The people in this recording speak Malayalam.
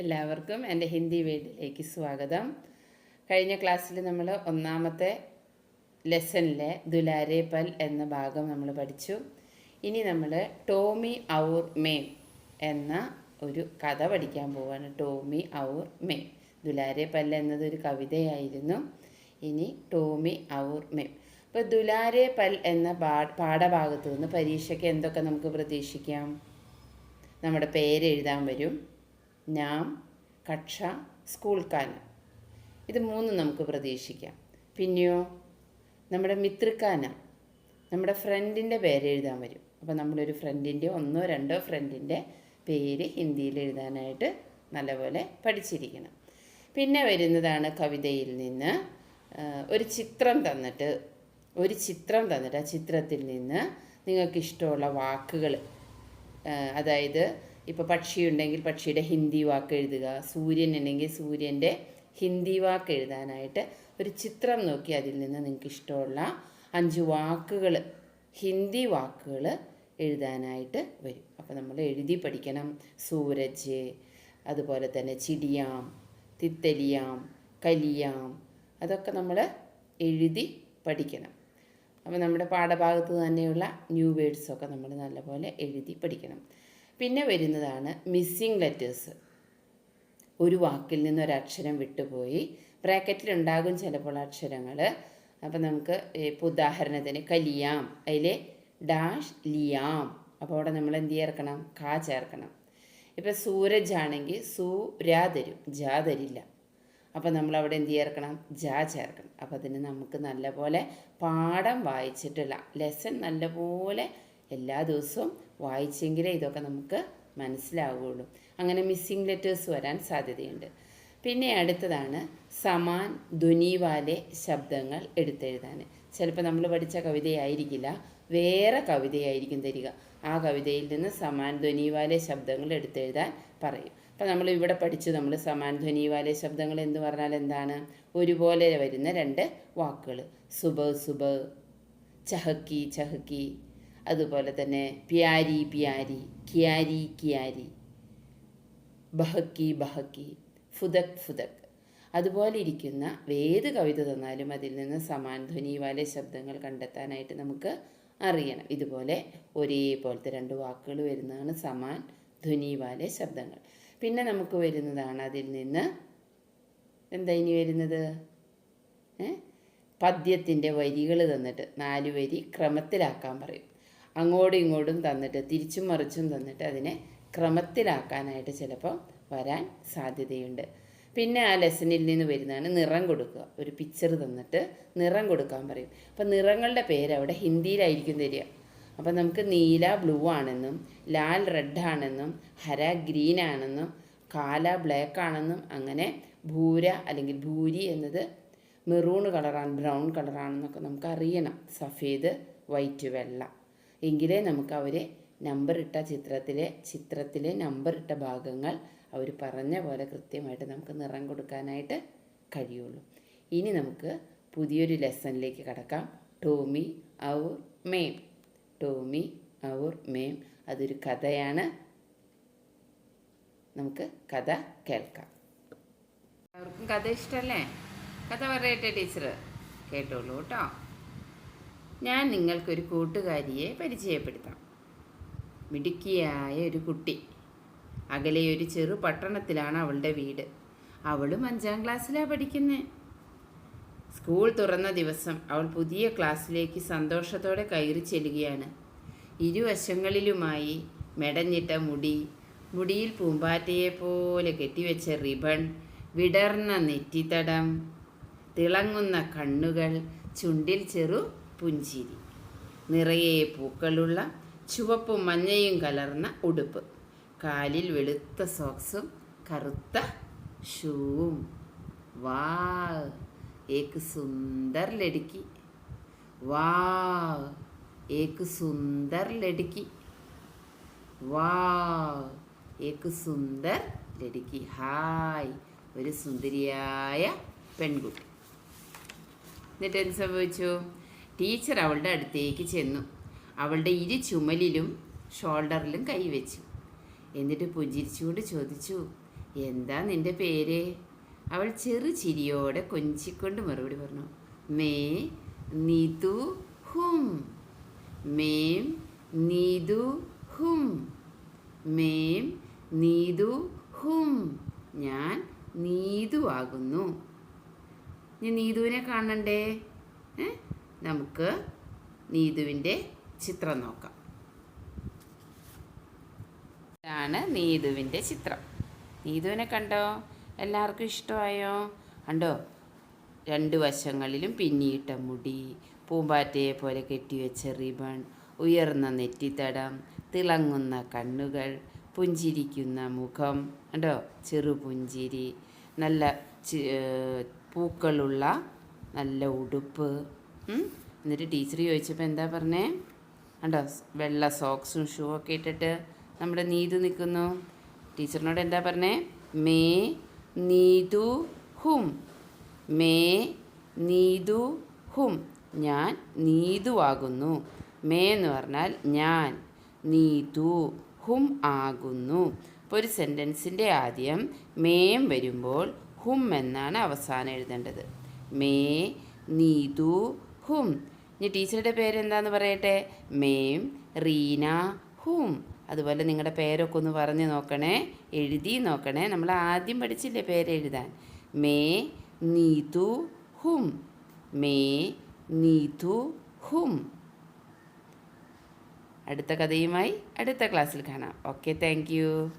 എല്ലാവർക്കും എന്റെ ഹിന്ദി വീഡിയോയിലേക്ക് സ്വാഗതം. കഴിഞ്ഞ ക്ലാസ്സിൽ നമ്മൾ ഒന്നാമത്തെ ലെസണിലെ ദുലാരെ പൽ എന്ന ഭാഗം നമ്മൾ പഠിച്ചു. ഇനി നമ്മൾ ടോമി ഔർ മേം എന്ന ഒരു കഥ പഠിക്കാൻ പോവാണ്. ടോമി ഔർ മേം. ദുലാരെ പൽ എന്നത് ഒരു കവിതയായിരുന്നു. ഇനി ടോമി ഔർ മേം. അപ്പോൾ ദുലാരെ പൽ എന്ന പാഠഭാഗത്ത് നിന്ന് പരീക്ഷയ്ക്ക് എന്തൊക്കെ നമുക്ക് പ്രതീക്ഷിക്കാം? നമ്മുടെ പേരെഴുതാൻ വരും. നാം കക്ഷ സ്കൂൾ കാലം ഇത് മൂന്നും നമുക്ക് പ്രതീക്ഷിക്കാം. പിന്നെയോ നമ്മുടെ മിത്രക്കാന നമ്മുടെ ഫ്രണ്ടിന്റെ പേര് എഴുതാൻ വരും. അപ്പോൾ നമ്മളൊരു ഫ്രണ്ടിന്റെ ഒന്നോ രണ്ടോ ഫ്രണ്ടിന്റെ പേര് ഹിന്ദിയിൽ എഴുതാനായിട്ട് നല്ലപോലെ പഠിച്ചിരിക്കണം. പിന്നെ വരുന്നതാണ് കവിതയിൽ നിന്ന് ഒരു ചിത്രം തന്നിട്ട് ഒരു ചിത്രം തന്നിട്ട് ആ ചിത്രത്തിൽ നിന്ന് നിങ്ങൾക്ക് ഇഷ്ടമുള്ള വാക്കുകൾ അതായത് ഇപ്പോൾ പക്ഷിയുണ്ടെങ്കിൽ പക്ഷിയുടെ ഹിന്ദി വാക്ക് എഴുതുക സൂര്യൻ ഉണ്ടെങ്കിൽ സൂര്യന്റെ ഹിന്ദി വാക്ക് എഴുതാനായിട്ട് ഒരു ചിത്രം നോക്കി അതിൽ നിന്ന് നിങ്ങൾക്ക് ഇഷ്ടമുള്ള അഞ്ച് വാക്കുകൾ ഹിന്ദി വാക്കുകൾ എഴുതാനായിട്ട് വരും. അപ്പോൾ നമ്മൾ എഴുതി പഠിക്കണം. സൂരജ് അതുപോലെ തന്നെ ചിടിയാം തിത്തലിയാം കലിയാം അതൊക്കെ നമ്മൾ എഴുതി പഠിക്കണം. അപ്പോൾ നമ്മുടെ പാഠഭാഗത്ത് തന്നെയുള്ള ന്യൂ വേഡ്സൊക്കെ നമ്മൾ നല്ലപോലെ എഴുതി പഠിക്കണം. പിന്നെ വരുന്നതാണ് മിസ്സിംഗ് ലെറ്റേഴ്സ് ഒരു വാക്കിൽ നിന്ന് ഒരു അക്ഷരം വിട്ടുപോയി. ബ്രാക്കറ്റിലുണ്ടാകും ചിലപ്പോൾ അക്ഷരങ്ങൾ അപ്പോൾ നമുക്ക് ഇപ്പോൾ ഉദാഹരണത്തിന് കലിയാം അതിൽ ഡാഷ് ലിയാം. അപ്പോൾ അവിടെ നമ്മൾ എന്ത് ചേർക്കണം? കാ ചേർക്കണം. ഇപ്പോൾ സൂരജ് ആണെങ്കിൽ സൂരാ തരും. ജാ തരില്ല. അപ്പോൾ നമ്മൾ അവിടെ എന്ത് ചേർക്കണം? ജാ ചേർക്കണം. അപ്പോൾ അതിന് നമുക്ക് നല്ലപോലെ പാഠം വായിച്ചിട്ടുള്ള ലെസൺ നല്ലപോലെ എല്ലാ ദിവസവും വായിച്ചെങ്കിലേ ഇതൊക്കെ നമുക്ക് മനസ്സിലാവുകയുള്ളൂ അങ്ങനെ മിസ്സിംഗ് ലെറ്റേഴ്സ് വരാൻ സാധ്യതയുണ്ട്. പിന്നെ അടുത്തതാണ് സമാൻ ധ്വനിവാലെ ശബ്ദങ്ങൾ എടുത്തെഴുതാൻ. ചിലപ്പോൾ നമ്മൾ പഠിച്ച കവിതയായിരിക്കില്ല വേറെ കവിതയായിരിക്കും തരിക. ആ കവിതയിൽ നിന്ന് സമാൻ ധ്വനിവാലെ ശബ്ദങ്ങൾ എടുത്തെഴുതാൻ പറയും. അപ്പോൾ നമ്മൾ ഇവിടെ പഠിച്ചു നമ്മൾ സമാൻ ധ്വനിവാലെ ശബ്ദങ്ങൾ എന്ന് പറഞ്ഞാൽ എന്താണ്? ഒരുപോലെ വരുന്ന രണ്ട് വാക്കുകൾ സുബ സുബ ചഹക്കി ചഹക്കി അതുപോലെ തന്നെ പ്യാരി പ്യാരി ക്യാരി ക്യാരി. ബഹക്കി ബഹക്കി ഫുദക് ഫുദക്. അതുപോലെ ഇരിക്കുന്ന ഏത് കവിത തന്നാലും അതിൽ നിന്ന് സമാൻ വല ശബ്ദങ്ങൾ കണ്ടെത്താനായിട്ട് നമുക്ക് അറിയണം. ഇതുപോലെ ഒരേപോലത്തെ രണ്ട് വാക്കുകൾ വരുന്നതാണ് സമാൻ ധ്വനി വാല ശബ്ദങ്ങൾ. പിന്നെ നമുക്ക് വരുന്നതാണ് അതിൽ നിന്ന് എന്താ ഇനി വരുന്നത്? പദ്യത്തിന്റെ വരികൾ തന്നിട്ട് നാല് വരി ക്രമത്തിലാക്കാൻ പറയും. അങ്ങോട്ടും ഇങ്ങോട്ടും തന്നിട്ട് തിരിച്ചും മറിച്ചും തന്നിട്ട് അതിനെ ക്രമത്തിലാക്കാനായിട്ട് ചിലപ്പോൾ വരാൻ സാധ്യതയുണ്ട്. പിന്നെ ആ ലെസണിൽ നിന്ന് വരുന്നതാണ് നിറം കൊടുക്കുക. ഒരു പിക്ചർ തന്നിട്ട് നിറം കൊടുക്കാൻ പറയും. അപ്പം നിറങ്ങളുടെ പേര് അവിടെ ഹിന്ദിയിലായിരിക്കും തരിക. അപ്പം നമുക്ക് നീല ബ്ലൂ ആണെന്നും ലാൽ റെഡ് ആണെന്നും ഹര ഗ്രീൻ ആണെന്നും കാല ബ്ലാക്ക് ആണെന്നും അങ്ങനെ ഭൂര അല്ലെങ്കിൽ ഭൂരി എന്നത് മെറൂൺ കളറാണ് ബ്രൗൺ കളറാണെന്നൊക്കെ നമുക്ക് അറിയണം. സഫേദ് വൈറ്റ് വെള്ള. എങ്കിലേ നമുക്ക് അവർ നമ്പർ ഇട്ട ചിത്രത്തിലെ ചിത്രത്തിലെ നമ്പർ ഇട്ട ഭാഗങ്ങൾ അവർ പറഞ്ഞ പോലെ കൃത്യമായിട്ട് നമുക്ക് നിറം കൊടുക്കാനായിട്ട് കഴിയുള്ളൂ. ഇനി നമുക്ക് പുതിയൊരു ലെസണിലേക്ക് കടക്കാം. ടോമി ഔർ മേം. ടോമി ഔർ മേം. അതൊരു കഥയാണ്. നമുക്ക് കഥ കേൾക്കാം. എല്ലാവർക്കും കഥ ഇഷ്ടമല്ലേ കഥ പറയട്ടെ ടീച്ചർ കേട്ടോളൂ കേട്ടോ. ഞാൻ നിങ്ങൾക്കൊരു കൂട്ടുകാരിയെ പരിചയപ്പെടുത്താം. മിടുക്കിയായ ഒരു കുട്ടി. അകലെ ഒരു ചെറു പട്ടണത്തിലാണ് അവളുടെ വീട്. അവളും അഞ്ചാം ക്ലാസ്സിലാണ് പഠിക്കുന്നത് സ്കൂൾ തുറന്ന ദിവസം അവൾ പുതിയ ക്ലാസ്സിലേക്ക് സന്തോഷത്തോടെ കയറി ചെല്ലുകയാണ്. ഇരുവശങ്ങളിലുമായി മെടഞ്ഞിട്ട മുടി മുടിയിൽ പൂമ്പാറ്റയെ പോലെ കെട്ടിവെച്ച റിബൺ വിടർന്ന നെറ്റിത്തടം തിളങ്ങുന്ന കണ്ണുകൾ ചുണ്ടിൽ ചെറു പുഞ്ചിരി. നിറയെ പൂക്കളുള്ള ചുവപ്പും മഞ്ഞയും കലർന്ന ഉടുപ്പ്. കാലിൽ വെളുത്ത സോക്സും കറുത്ത ഷൂവും. വാ ഏക്ക് സുന്ദർ ലടുക്കി വാ ഏക്ക് സുന്ദർ ലടുക്കി വാ ഏക്ക് സുന്ദർ ലടുക്കി ഹായ് ഒരു സുന്ദരിയായ പെൺകുട്ടി. എന്നിട്ട് എന്ത് സംഭവിച്ചു? ടീച്ചർ അവളുടെ അടുത്തേക്ക് ചെന്നു. അവളുടെ ഇരു ചുമലിലും ഷോൾഡറിലും കൈവച്ചു. എന്നിട്ട് പുഞ്ചിരിച്ചുകൊണ്ട് ചോദിച്ചു എന്താ നിന്റെ പേര്? അവൾ ചെറു ചിരിയോടെ കൊഞ്ചിക്കൊണ്ട് മറുപടി പറഞ്ഞു മേ നീതു ഹും. മേം നീതു ഹും. മേം നീതു ഹും. ഞാൻ നീതു ആകുന്നു. ഞാൻ നീതുവിനെ കാണണ്ടേ? ഏ? നമുക്ക് നീതുവിന്റെ ചിത്രം നോക്കാം. ഇതാണ് നീതുവിന്റെ ചിത്രം. നീതുവിനെ കണ്ടോ? എല്ലാവർക്കും ഇഷ്ടമായോ? കണ്ടോ? രണ്ട് വശങ്ങളിലും പിന്നിയിട്ട മുടി പൂമ്പാറ്റയെ പോലെ കെട്ടിവെച്ച റിബൺ ഉയർന്ന നെറ്റിത്തടം തിളങ്ങുന്ന കണ്ണുകൾ പുഞ്ചിരിക്കുന്ന മുഖം കണ്ടോ? ചെറുപുഞ്ചിരി നല്ല പൂക്കളുള്ള നല്ല ഉടുപ്പ്. എന്നിട്ട് ടീച്ചർ ചോദിച്ചപ്പോൾ എന്താ പറഞ്ഞേ? കണ്ടോ വെള്ള സോക്സും ഷൂ ഒക്കെ ഇട്ടിട്ട് നമ്മുടെ നീതു നിൽക്കുന്നു ടീച്ചറിനോട് എന്താ പറഞ്ഞേ? മേ നീതു ഹും. മേ നീതു ഹും. ഞാൻ നീതുവാകുന്നു. മേ എന്ന് പറഞ്ഞാൽ ഞാൻ നീതു ഹും ആകുന്നു. ഇപ്പോൾ ഒരു സെന്റൻസിന്റെ ആദ്യം മേം വരുമ്പോൾ ഹും എന്നാണ് അവസാനം എഴുതേണ്ടത്. മേ നീതു ഹും. ഇനി ടീച്ചറുടെ പേരെന്താന്ന് പറയട്ടെ? മേം റീന ഹും. അതുപോലെ നിങ്ങളുടെ പേരൊക്കെ ഒന്ന് പറഞ്ഞ് നോക്കണേ. എഴുതി നോക്കണേ. നമ്മൾ ആദ്യം പഠിച്ചില്ലേ പേരെഴുതാൻ മേ നീതു ഹും. മേ നീതു ഹും. അടുത്ത കഥയുമായി അടുത്ത ക്ലാസ്സിൽ കാണാം. Okay thank